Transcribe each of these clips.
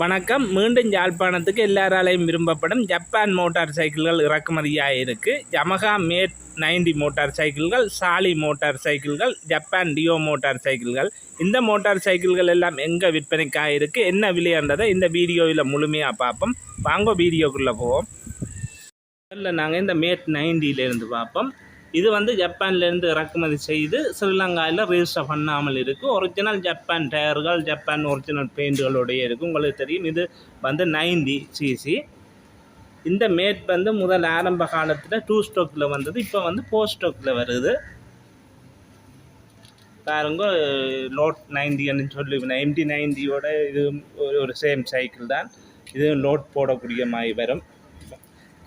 வணக்கம். மீண்டும் யாழ்ப்பாணத்துக்கு எல்லாராலையும் விரும்பப்படும் ஜப்பான் மோட்டார் சைக்கிள்கள் இறக்குமதியாக இருக்குது ஜமகா மேட் நைன்டி மோட்டார் சைக்கிள்கள் சாலி மோட்டார் சைக்கிள்கள் ஜப்பான் டியோ மோட்டார் சைக்கிள்கள். இந்த மோட்டார் சைக்கிள்கள் எல்லாம் எங்கே விற்பனைக்காக இருக்குது என்ன விலைன்றதை இந்த வீடியோவில் முழுமையாக பார்ப்போம். வாங்க வீடியோக்குள்ளே போவோம். முதல்ல நாங்கள் இந்த மேட் நைன்டிலேருந்து பார்ப்போம். இது வந்து ஜப்பான்லேருந்து இறக்குமதி செய்து ஸ்ரீலங்காவில் ரிஜிஸ்டர் பண்ணாமல் இருக்குது ஒரிஜினல் ஜப்பான் டயர்கள் ஜப்பான் ஒரிஜினல் பெயிண்டுகளோடய இருக்குது உங்களுக்கு தெரியும் இது வந்து 90 சிசி இந்த மேட் வந்து முதல் ஆரம்ப காலத்தில் டூ ஸ்டோக்கில் வந்தது. இப்போ வந்து ஃபோர் ஸ்டோக்கில் வருது. பாருங்க லோட் நைன்டின்னு சொல்லி எம்டி நைன்டியோட இது ஒரு ஒரு சேம் சைக்கிள் தான். இது லோட் போடக்கூடிய மாதிரி வரும்.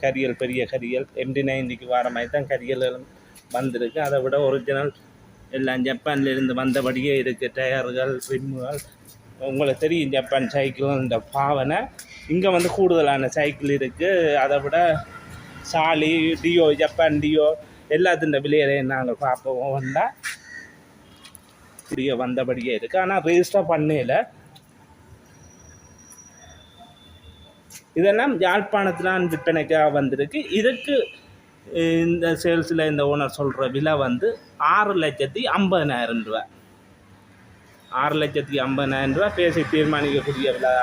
கரியல் பெரிய கரியல் எம்டி நைன்டிக்கு வர மாதிரி தான் கரியல்களும் வந்திருக்கு. அதை விட ஒரிஜினல் எல்லாம் ஜப்பான்லேருந்து வந்தபடியே இருக்குது டயர்கள் ரிம்முகள் உங்களுக்கு தெரியும் ஜப்பான் சைக்கிள் இந்த பாவனை. இங்கே வந்து கூடுதலான சைக்கிள் இருக்குது அதை விட சாலி டியோ ஜப்பான் டியோ எல்லாத்தின் விலையிலையும் நாங்கள் பார்ப்போம். வந்தால் இப்படியே வந்தபடியே இருக்குது ஆனால் ரெஜிஸ்டர் பண்ணல. இதெல்லாம் யாழ்ப்பாணத்தில் விற்பனைக்காக வந்திருக்கு. இதுக்கு இந்த சேல்ஸில் இந்த ஓனர் சொல்கிற விலை வந்து ஆறு லட்சத்தி ஐம்பதனாயிரம் ரூபா ஆறு லட்சத்தி ஐம்பதனாயிரம் ரூபா பேசி தீர்மானிக்கக்கூடிய விலை.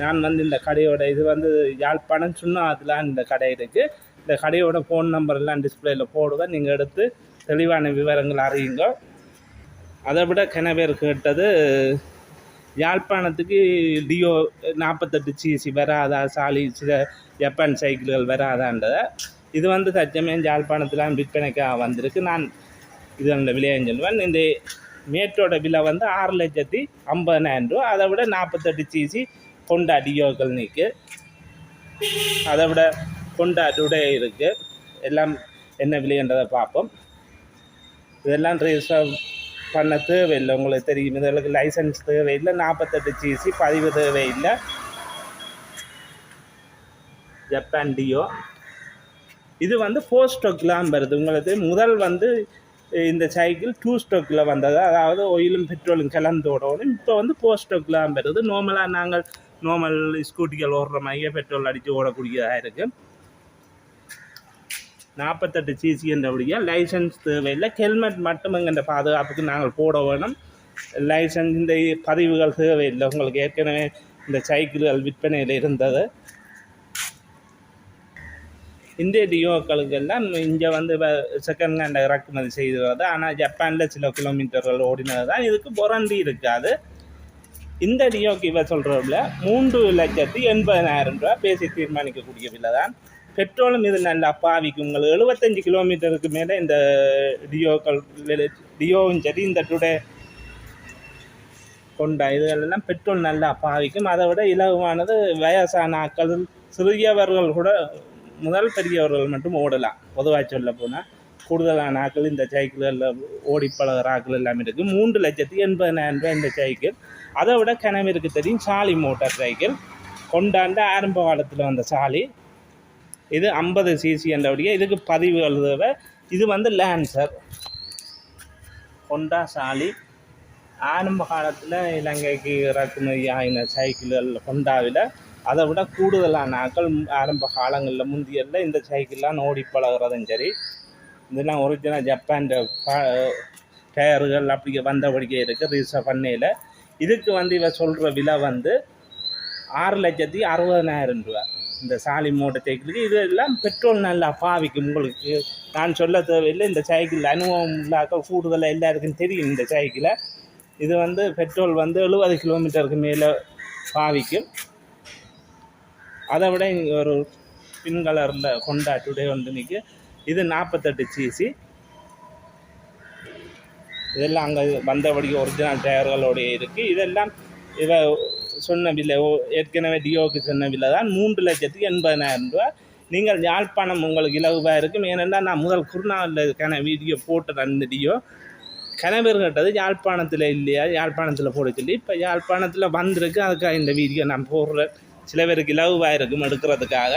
நான் வந்து இந்த கடையோட இது வந்து யாழ்ப்பாணம் சுண்ணாத்தில் இந்த கடை இருக்குது இந்த கடையோட ஃபோன் நம்பர்லாம் டிஸ்பிளேயில் போடுவேன் நீங்கள் எடுத்து தெளிவான விவரங்கள் அறியுங்க. அதை விட கனவேர் கேட்டது யாழ்ப்பாணத்துக்கு டியோ நாற்பத்தெட்டு சிசி வராதா சாலி சில ஜப்பான் சைக்கிள்கள் வராதான்றதை இது வந்து தச்சமயம் யாழ்ப்பாணத்தில் விற்பனைக்காக வந்திருக்கு. நான் இது அந்த விலையன்னு சொல்லுவேன். இந்த மேட்டோட விலை வந்து ஆறு லட்சத்தி ஐம்பதனாயிரம் ரூபா. அதை விட நாற்பத்தெட்டு சிசி கொண்டா டியோக்கள் நிற்கு அதை விட கொண்டா டுடே இருக்குது எல்லாம் என்ன விலைன்றதை பார்ப்போம். இதெல்லாம் ரெஜிஸ்டர் பண்ண தேவையில்லை. உங்களுக்கு தெரியும். இதற்கு லைசன்ஸ் தேவையில்லை. நாற்பத்தெட்டு சிசி பதிவு தேவையில்லை. ஜப்பான் டியோ இது வந்து ஃபோர் ஸ்டோக்லாம் வருது உங்களுக்கு முதல் வந்து இந்த சைக்கிள் டூ ஸ்டோக்கில் வந்தது. அதாவது ஒயிலும் பெட்ரோலும் கலந்தோடணும் இப்போ வந்து ஃபோர் ஸ்டோக்லாம் வருது நார்மலாக நாங்கள் நார்மல் ஸ்கூட்டிகள் ஓடுற மாதிரியே பெட்ரோல் அடித்து ஓடக்கூடியதாக இருக்குது நாற்பத்தெட்டு சிசின்றபடிய லைசன்ஸ் தேவையில்லை. ஹெல்மெட் மட்டும் எங்கள் பாதுகாப்புக்கு நாங்கள் போட வேணும். லைசன்ஸ் இந்த பதிவுகள் தேவையில்லை. உங்களுக்கு ஏற்கனவே இந்த சைக்கிள்கள் விற்பனையில் இருந்தது. இந்திய டியோக்களுக்கெல்லாம் இங்கே வந்து செகண்ட் ஹேண்ட் இறக்குமதி செய்து வருது ஆனால் ஜப்பானில் சில கிலோமீட்டர்கள் ஓடினது தான் இதுக்கு பொரண்டி இருக்காது. இந்த டியோக்கு இவ சொல்கிறதுல மூன்று லட்சத்தி எண்பதனாயிரம் ரூபா பேசி தீர்மானிக்கக்கூடிய விலை தான் பெட்ரோலும் இது நல்ல அப்பாவிக்கு உங்களுக்கு எழுபத்தஞ்சு கிலோமீட்டருக்கு மேலே இந்த டியோக்கள் டியோவும் சரி இந்த டுடே கொண்ட இதுகளெல்லாம் பெட்ரோல் நல்லா பாவிக்கும். அதை விட இலகுவானது வயசான ஆக்கள் சிறியவர்கள் கூட முதல் பெரியவர்கள் மட்டும் ஓடலாம். பொதுவாக சொல்ல போனால் கூடுதலான ஆக்கள் இந்த சைக்கிள்களில் ஓடி பழகிற ஆட்கள் எல்லாம் இருக்குது மூன்று லட்சத்தி எண்பதனாயிரம் ரூபாய் இந்த சைக்கிள் அதை விட கனவிற்கு தெரியும். சாலி மோட்டார் சைக்கிள் கொண்டாண்ட ஆரம்ப காலத்தில் வந்த சாலி. இது ஐம்பது சிசி என்றபடியே இதுக்கு பதிவு தேவை இது வந்து லேன்சர் ஹொண்டா சாலி. ஆரம்ப காலத்தில் இலங்கைக்கு இறக்குமதி ஆகின சைக்கிள்கள் ஹொண்டாவில் அதை விட கூடுதலான ஆட்கள் ஆரம்ப காலங்களில் முந்தியல்ல இந்த சைக்கிள்லாம் ஓடி பழகிறதும் சரி இதெல்லாம் ஒரிஜினல் ஜப்பான் டயர்கள் அப்படி வந்தபடிக்கே இருக்குது ரீசன் பண்ணையில். இதுக்கு வந்து இவ சொல்கிற விலை வந்து ஆறு லட்சத்தி அறுபதனாயிரம் ரூபா. இந்த சாலி மோட்டர் சைக்கிளுக்கு இது எல்லாம் பெட்ரோல் நல்லா பாவிக்கும் உங்களுக்கு. நான் சொல்ல தேவையில்லை இந்த சைக்கிள் அனுபவம் இல்லாக்க கூடுதலாக எல்லாருக்கும் தெரியும் இந்த சைக்கிளை. இது வந்து பெட்ரோல் வந்து எழுபது கிலோமீட்டருக்கு மேலே பாவிக்கும். அதை விட இங்கே ஒரு பின் கலரில் கொண்டா டுடே வந்து நிற்கு இது நாற்பத்தெட்டு சிசி இதெல்லாம் அங்கே வந்தபடி ஒரிஜினல் டயர்களோடைய இருக்குது இதெல்லாம் இவ சொன்ன விலை ஓ- ஏற்கனவே டியோவுக்கு சொன்ன விலை தான். மூன்று லட்சத்தி எண்பதனாயிரம் ரூபா நீங்கள் யாழ்ப்பாணம் உங்களுக்கு இலகுவாக இருக்கும். ஏனென்றால் நான் முதல் குருநாளில் வீடியோ போட்டு அந்த டியோ கணவர் கேட்டது யாழ்ப்பாணத்தில் இல்லையா? யாழ்ப்பாணத்தில் போட சொல்லி இப்போ யாழ்ப்பாணத்தில் வந்திருக்கு. அதுக்காக இந்த வீடியோ நான் போடுறேன். சில பேருக்கு இலகுவாக இருக்கும் எடுக்கிறதுக்காக.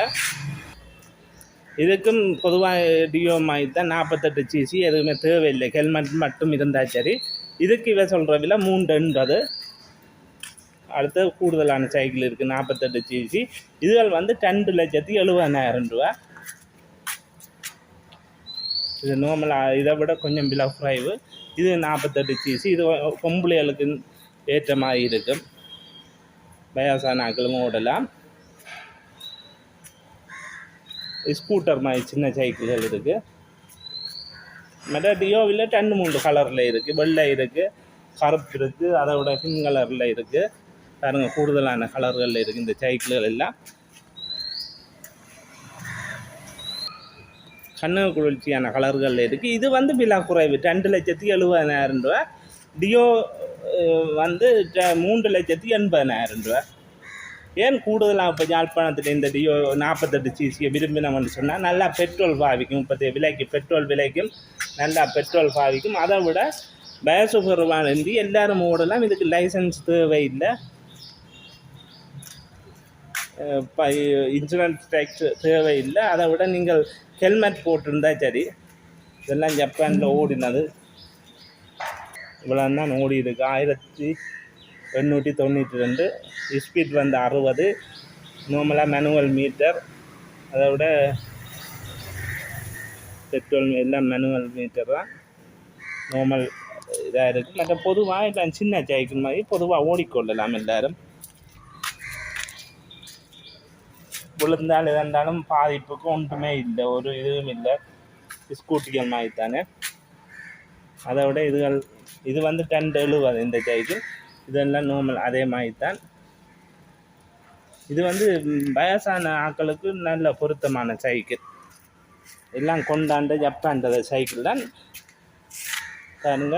இதுக்கும் பொதுவாக டியோ மாதிரி தான் நாற்பத்தெட்டு சிசி எதுவுமே தேவையில்லை. ஹெல்மெட் மட்டும் இருந்தால் சரி. இதுக்கு இவ சொல்கிற விலை மூன்று அடுத்து கூடுதலான சைக்கிள் இருக்குது நாற்பத்தெட்டு சிசி இதுகள் வந்து ரெண்டு லட்சத்தி எழுபதாயிரம் ரூபா இது நார்மலாக இதை விட கொஞ்சம் விலை குறைவு. இது நாற்பத்தெட்டு சிசி இது பொம்பளைகளுக்கு ஏற்ற மாதிரி இருக்கும். வயசான ஆக்களும் ஓடலாம். ஸ்கூட்டர் மாதிரி சின்ன சைக்கிள்கள் இருக்குது மற்ற டியோவில் ரெண்டு மூணு கலரில் இருக்குது வெள்ளை இருக்குது கருப்பு இருக்குது அதை விட பின் கலரில் இருக்குது பாருங்கள் கூடுதலான கலர்களில் இருக்குது இந்த சைக்கிள்கள் எல்லாம். கண்ணு குளிர்ச்சியான கலர்களில் இருக்குது இது வந்து விலா குறைவு. ரெண்டு லட்சத்தி எழுபதாயிரம் ரூபா டியோ வந்து மூன்று லட்சத்தி எண்பதாயிரம் ரூபா ஏன் கூடுதலாக இப்போ யாழ்ப்பாணத்தில் இந்த டியோ நாற்பத்தெட்டு சிசியை விரும்பினோம்னு சொன்னால் நல்லா பெட்ரோல் பாவிக்கும் இப்போதைய விலைக்கு பெட்ரோல் விலைக்கும் நல்லா பெட்ரோல் பாவிக்கும். அதை விட பயசுகர்வானந்தி எல்லாரும் ஓடலாம் இதுக்கு லைசன்ஸ் தேவையில்லை. இன்சூரன்ஸ் டேக்ஸ் தேவையில்லை. அதை விட நீங்கள் ஹெல்மெட் போட்டிருந்தா சரி. இதெல்லாம் ஜப்பானில் ஓடினது. இவ்வளோ தான் ஓடி இருக்குது ஆயிரத்தி எண்ணூற்றி தொண்ணூற்றி ரெண்டு ஸ்பீட் வந்து அறுபது. நார்மலாக மேனுவல் மீட்டர் அதை விட பெட்ரோல் எல்லாம் மேனுவல் மீட்டர் தான். நார்மல் இதாக இருக்குது மற்ற பொதுவாக இல்லை சின்ன சைக்கிள் மாதிரி பொதுவாக ஓடிக்கொள்ளலாம் எல்லோரும். விழுந்தால் இருந்தாலும் பாதிப்புக்கு ஒன்றுமே இல்லை ஒரு இதுவும் இல்லை. ஸ்கூட்டிகள் மாதிரி தானே. அதை விட இதுகள் இது வந்து டென் எழுபது இந்த சைக்கிள் இதெல்லாம் நார்மல் அதே மாதிரி தான் இது வந்து வயசான ஆட்களுக்கு நல்ல பொருத்தமான சைக்கிள் எல்லாம் கொண்டாண்ட ஜப்பான்ட சைக்கிள் தான். பாருங்க.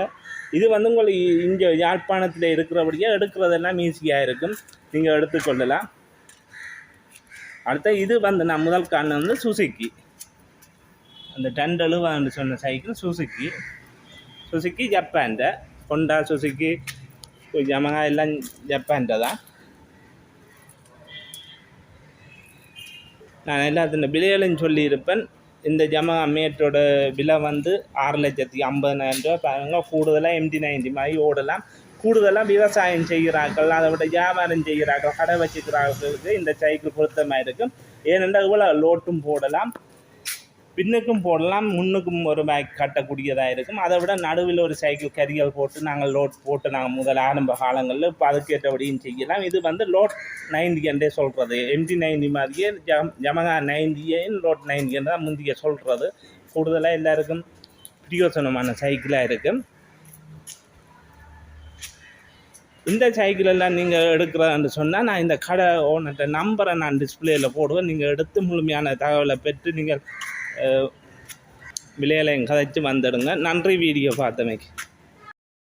இது வந்து உங்களுக்கு இங்கே யாழ்ப்பாணத்தில் இருக்கிறபடியே எடுக்கிறதெல்லாம் ஈஸியாக இருக்கும். நீங்கள் எடுத்துக்கொள்ளலாம் அடுத்த இது வந்து நான் முதல் காரணம் வந்து சுசுக்கி அந்த டண்டலு எழுபதுன்னு சொன்ன சைக்கிள் சுசுக்கி சுசுக்கி ஜப்பான்ட ஹொண்டா சுசுக்கி யமகா எல்லாம் ஜப்பான்ட தான் நான் எல்லாத்தின் விலைகளையும் சொல்லியிருப்பேன் இந்த ஜமகா மேட்டோட விலை வந்து ஆறு லட்சத்தி ஐம்பதனாயிரம் ரூபா பாருங்க கூடுதலாக எம்டி நைன்டி மாதிரி ஓடலாம் கூடுதலாக விவசாயம் செய்கிறார்கள் அதை விட வியாபாரம் செய்கிறார்கள் கடை வச்சுக்கிறார்களுக்கு இந்த சைக்கிள் பொருத்தமாக இருக்கும் ஏனென்றால் இவ்வளோ லோட்டும் போடலாம் பின்னுக்கும் போடலாம் முன்னுக்கும் ஒரு பேக் கட்டக்கூடியதாக இருக்கும். அதை விட நடுவில் ஒரு சைக்கிள் கரிகள் போட்டு நாங்கள் லோட் போட்டு நாங்கள் முதல் ஆரம்ப காலங்களில் இப்போ அதுக்கேற்றபடியும் செய்யலாம். இது வந்து லோட் நைன்டி என்றே சொல்கிறது எம்டி நைன்டி மாதிரியே ஜம் ஜமகா நைன்டியே லோட் நைன்டி என்று தான் முந்தைய சொல்கிறது கூடுதலாக எல்லாருக்கும் பிரியோசனமான சைக்கிளாக இருக்கும் இந்த சைக்கிளெல்லாம் நீங்கள் எடுக்கிறன்னு சொன்னால் நான் இந்த கடை ஓனர்கிட்ட நம்பரை நான் டிஸ்பிளேயில் போடுவேன். நீங்கள் எடுத்து முழுமையான தகவலை பெற்று நீங்கள் விலையில கதைச்சு வந்துடுங்க நன்றி வீடியோ பார்த்தமைக்கு